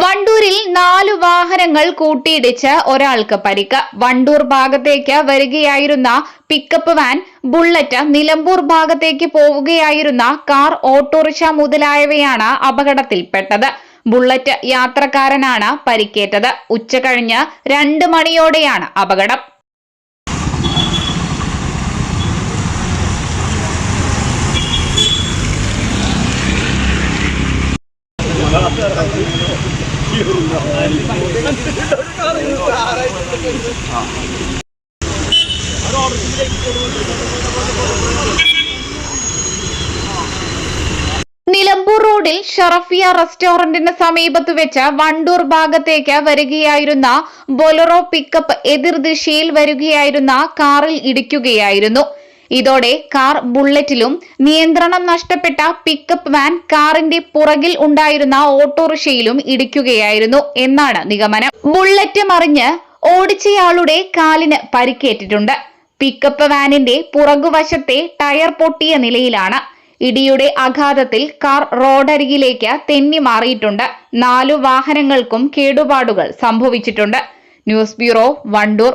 വണ്ടൂരിൽ നാല് വാഹനങ്ങൾ കൂട്ടിയിടിച്ച് ഒരാൾക്ക് പരിക്ക്. വണ്ടൂർ ഭാഗത്തേക്ക് വരികയായിരുന്ന പിക്കപ്പ് വാൻ ബുള്ളറ്റ് നിലമ്പൂർ ഭാഗത്തേക്ക് പോവുകയായിരുന്ന കാർ ഓട്ടോറിക്ഷ മുതലായവയാണ് അപകടത്തിൽപ്പെട്ടത്. ബുള്ളറ്റ് യാത്രക്കാരനാണ് പരിക്കേറ്റത്. ഉച്ച കഴിഞ്ഞ് രണ്ട് മണിയോടെയാണ് അപകടം. നിലമ്പൂർ റോഡിൽ ഷറഫിയ റെസ്റ്റോറന്റിന് സമീപത്ത് വെച്ച് വണ്ടൂർ ഭാഗത്തേക്ക് വരികയായിരുന്ന ബൊലറോ പിക്കപ്പ് എതിർദിശയിൽ വരികയായിരുന്ന കാറിൽ ഇടിക്കുകയായിരുന്നു. ഇതോടെ കാർ ബുള്ളറ്റിലും നിയന്ത്രണം നഷ്ടപ്പെട്ട പിക്കപ്പ് വാൻ കാറിന്റെ പുറകിൽ ഉണ്ടായിരുന്ന ഓട്ടോറിക്ഷയിലും ഇടിക്കുകയായിരുന്നു എന്നാണ് നിഗമനം. ബുള്ളറ്റ് മറിഞ്ഞ് ഓടിച്ചയാളുടെ കാലിന് പരിക്കേറ്റിട്ടുണ്ട്. പിക്കപ്പ് വാനിന്റെ പുറകുവശത്തെ ടയർ പൊട്ടിയ നിലയിലാണ്. ഇടിയുടെ ആഘാതത്തിൽ കാർ റോഡരികിലേക്ക് തെന്നി മാറിയിട്ടുണ്ട്. നാലു വാഹനങ്ങൾക്കും കേടുപാടുകൾ സംഭവിച്ചിട്ടുണ്ട്. News bureau Wandoor.